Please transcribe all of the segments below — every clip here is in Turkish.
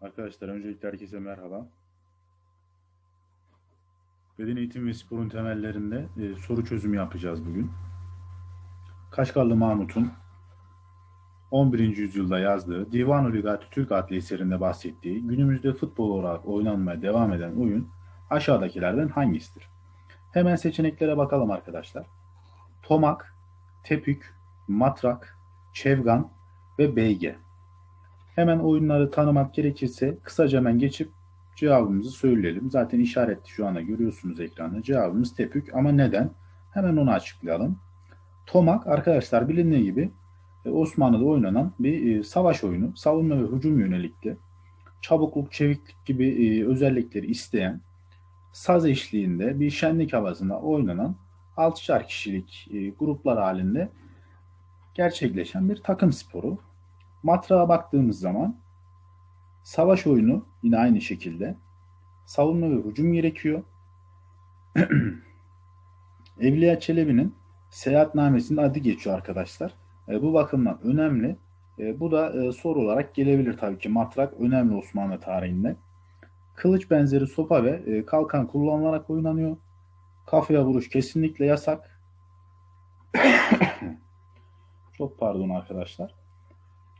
Arkadaşlar öncelikle herkese merhaba. Beden eğitimi ve sporun temellerinde e, soru çözümü yapacağız bugün. Kaşgarlı Mahmut'un 11. yüzyılda yazdığı Divan-ı Lügat-ı Türk adlı eserinde bahsettiği günümüzde futbol olarak oynanmaya devam eden oyun aşağıdakilerden hangisidir? Hemen seçeneklere bakalım arkadaşlar. Tomak, tepük, matrak, çevgan ve beyge. Hemen oyunları tanımak gerekirse kısaca hemen geçip cevabımızı söyleyelim. Zaten işaretli şu anda görüyorsunuz ekranda. Cevabımız tepük ama neden? Hemen onu açıklayalım. Tomak arkadaşlar bilindiği gibi e, Osmanlı'da oynanan bir e, savaş oyunu. Savunma ve hücum yönelikli. Çabukluk, çeviklik gibi e, özellikleri isteyen saz eşliğinde bir şenlik havasında oynanan 6'şar kişilik gruplar halinde gerçekleşen bir takım sporu. Matrağa baktığımız zaman savaş oyunu yine aynı şekilde savunma ve hücum gerekiyor. Evliya Çelebi'nin seyahatnamesinde adı geçiyor arkadaşlar. E, bu bakımdan önemli. E, bu da e, soru olarak gelebilir tabii ki. Matrak önemli Osmanlı tarihinde. Kılıç benzeri sopa ve e, kalkan kullanılarak oynanıyor. Kafaya vuruş kesinlikle yasak. Çok pardon arkadaşlar.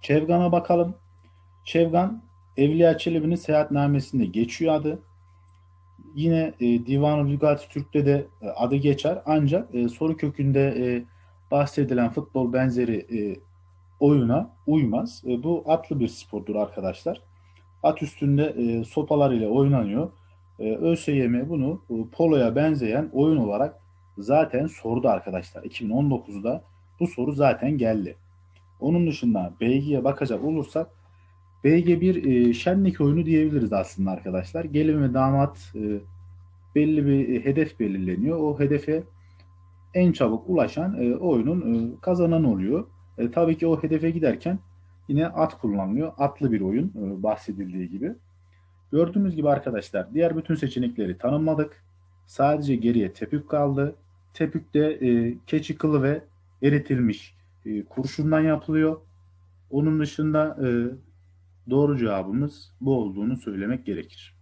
Çevgan'a bakalım. Çevgan Evliya Çelebi'nin seyahatnamesinde geçiyor adı. Yine e, Divan-ı Lügat-ı Türk'te de e, adı geçer. Ancak e, soru kökünde e, bahsedilen futbol benzeri e, oyuna uymaz. E, bu atlı bir spordur arkadaşlar. At üstünde e, sopalar ile oynanıyor. E, ÖSYM bunu e, poloya benzeyen oyun olarak zaten sordu arkadaşlar. 2019'da bu soru zaten geldi. Onun dışında BG'ye bakacak olursak BG bir e, şenlik oyunu diyebiliriz aslında arkadaşlar. Gelin ve damat e, belli bir e, hedef belirleniyor. O hedefe en çabuk ulaşan e, oyunun e, kazanan oluyor. E, tabii ki o hedefe giderken yine at kullanılıyor. Atlı bir oyun e, bahsedildiği gibi. Gördüğümüz gibi arkadaşlar diğer bütün seçenekleri tanımladık. Sadece geriye tepük kaldı. Tepük de e, keçi kılı ve eritilmiş e, kurşundan yapılıyor. Onun dışında e, doğru cevabımız bu olduğunu söylemek gerekir.